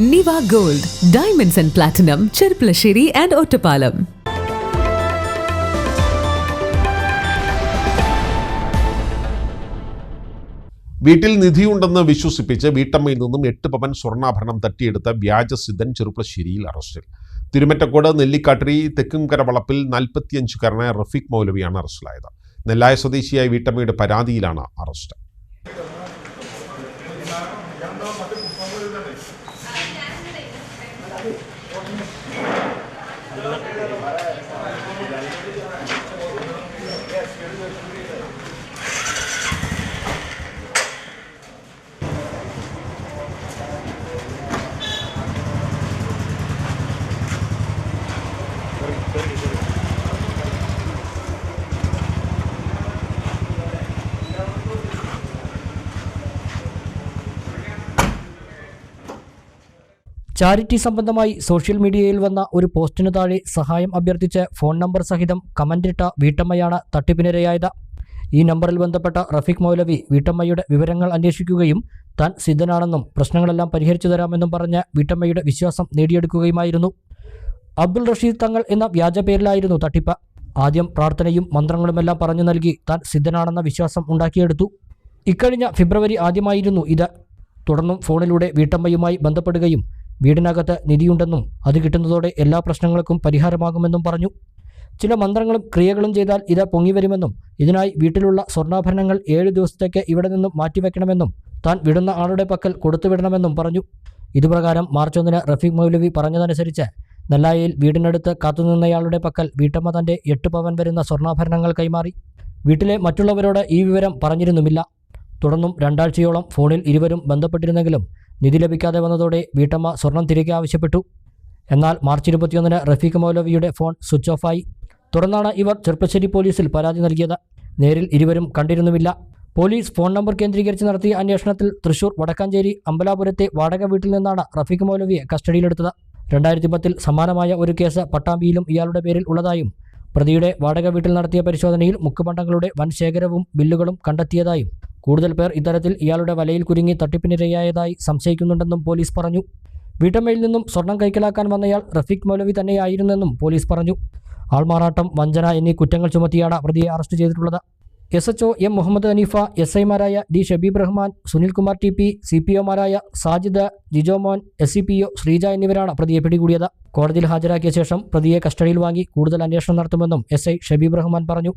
Niva gold diamonds and platinum Cherpulassery and Ottapalam വീട്ടിൽ നിധിയുണ്ടെന്ന് വിശ്വസിപ്പിച്ച് വീട്ടമ്മയിൽ നിന്നും എട്ട് പവൻ സ്വർണാഭരണം തട്ടിയെടുത്ത വ്യാജസിദ്ധൻ ചെറുപ്പശ്ശേരിയിൽ അറസ്റ്റിൽ. തിരുമറ്റക്കോട് നെല്ലിക്കാട്ടിരി തെക്കുംകര വളപ്പിൽ നാൽപ്പത്തിയഞ്ചുകാരനായ റഫീഖ് മൗലവിയാണ് അറസ്റ്റിലായത്. നെല്ലായ സ്വദേശിയായ വീട്ടമ്മയുടെ പരാതിയിലാണ് അറസ്റ്റ്. Gracias. ചാരിറ്റി സംബന്ധമായി സോഷ്യൽ മീഡിയയിൽ വന്ന ഒരു പോസ്റ്റിനു താഴെ സഹായം അഭ്യർത്ഥിച്ച് ഫോൺ നമ്പർ സഹിതം കമന്റിട്ട വീട്ടമ്മയാണ് തട്ടിപ്പിനിരയായത്. ഈ നമ്പറിൽ ബന്ധപ്പെട്ട റഫീഖ് മൗലവി വീട്ടമ്മയുടെ വിവരങ്ങൾ അന്വേഷിക്കുകയും താൻ സിദ്ധനാണെന്നും പ്രശ്നങ്ങളെല്ലാം പരിഹരിച്ചു തരാമെന്നും പറഞ്ഞ് വീട്ടമ്മയുടെ വിശ്വാസം നേടിയെടുക്കുകയുമായിരുന്നു. അബ്ദുൾ റഷീദ് തങ്ങൾ എന്ന വ്യാജ പേരിലായിരുന്നു തട്ടിപ്പ്. ആദ്യം പ്രാർത്ഥനയും മന്ത്രങ്ങളുമെല്ലാം പറഞ്ഞു നൽകി താൻ സിദ്ധനാണെന്ന വിശ്വാസം ഉണ്ടാക്കിയെടുത്തു. ഇക്കഴിഞ്ഞ ഫെബ്രുവരി ആദ്യമായിരുന്നു ഇത്. തുടർന്നും ഫോണിലൂടെ വീട്ടമ്മയുമായി ബന്ധപ്പെടുകയും വീടിനകത്ത് നിധിയുണ്ടെന്നും അത് കിട്ടുന്നതോടെ എല്ലാ പ്രശ്നങ്ങൾക്കും പരിഹാരമാകുമെന്നും പറഞ്ഞു. ചില മന്ത്രങ്ങളും ക്രിയകളും ചെയ്താൽ ഇത് പൊങ്ങിവരുമെന്നും ഇതിനായി വീട്ടിലുള്ള സ്വർണാഭരണങ്ങൾ ഏഴ് ദിവസത്തേക്ക് ഇവിടെ നിന്നും മാറ്റിവെക്കണമെന്നും താൻ വിടുന്ന ആളുടെ പക്കൽ കൊടുത്തുവിടണമെന്നും പറഞ്ഞു. ഇതുപ്രകാരം മാർച്ച് ഒന്നിന് റഫീഖ് മൗലവി പറഞ്ഞതനുസരിച്ച് നെല്ലായിയിൽ വീടിനടുത്ത് കാത്തുനിന്നയാളുടെ പക്കൽ വീട്ടമ്മ തന്റെ എട്ട് പവൻ വരുന്ന സ്വർണാഭരണങ്ങൾ കൈമാറി. വീട്ടിലെ മറ്റുള്ളവരോട് ഈ വിവരം പറഞ്ഞിരുന്നുമില്ല. തുടർന്നും രണ്ടാഴ്ചയോളം ഫോണിൽ ഇരുവരും ബന്ധപ്പെട്ടിരുന്നെങ്കിലും നിധി ലഭിക്കാതെ വന്നതോടെ വീട്ടമ്മ സ്വർണം തിരികെ ആവശ്യപ്പെട്ടു. എന്നാൽ മാർച്ച് ഇരുപത്തിയൊന്നിന് റഫീഖ് മൗലവിയുടെ ഫോൺ സ്വിച്ച് ഓഫായി. തുടർന്നാണ് ഇവർ ചെറുപ്പശ്ശേരി പോലീസിൽ പരാതി നൽകിയത്. നേരിൽ ഇരുവരും കണ്ടിരുന്നുമില്ല. പോലീസ് ഫോൺ നമ്പർ കേന്ദ്രീകരിച്ച് നടത്തിയ അന്വേഷണത്തിൽ തൃശൂർ വടക്കാഞ്ചേരി അമ്പലാപുരത്തെ വാടക വീട്ടിൽ നിന്നാണ് റഫീഖ് മൗലവിയെ കസ്റ്റഡിയിലെടുത്തത്. രണ്ടായിരത്തി പത്തിൽ സമാനമായ ഒരു കേസ് പട്ടാമ്പിയിലും ഇയാളുടെ പേരിൽ ഉള്ളതായും പ്രതിയുടെ വാടക വീട്ടിൽ നടത്തിയ പരിശോധനയിൽ മുക്കുപണ്ടങ്ങളുടെ വൻ ശേഖരവും ബില്ലുകളും കണ്ടെത്തിയതായും കൂടുതൽ പേർ ഇത്തരത്തിൽ ഇയാളുടെ വലയിൽ കുരുങ്ങി തട്ടിപ്പിനിരയായതായി സംശയിക്കുന്നുണ്ടെന്നും പോലീസ് പറഞ്ഞു. വീട്ടമ്മയിൽ നിന്നും സ്വർണം കൈക്കലാക്കാൻ വന്നയാൾ റഫീഖ് മൗലവി തന്നെയായിരുന്നെന്നും പോലീസ് പറഞ്ഞു. ആൾമാറാട്ടം വഞ്ചന എന്നീ കുറ്റങ്ങൾ ചുമത്തിയാണ് പ്രതിയെ അറസ്റ്റ് ചെയ്തിട്ടുള്ളത്. S H M Muhammad Hanifa S ഐമാരായ D Shabeeb Rahman Sunilkumar T P C P ഒമാരായ Sajid Jijomon S C P O Sreeja എന്നിവരാണ് പ്രതിയെ പിടികൂടിയത്. കോടതിയിൽ ഹാജരാക്കിയ ശേഷം പ്രതിയെ കസ്റ്റഡിയിൽ വാങ്ങി കൂടുതൽ അന്വേഷണം നടത്തുമെന്നും എസ് ഐ ഷബീബ് റഹ്മാൻ പറഞ്ഞു.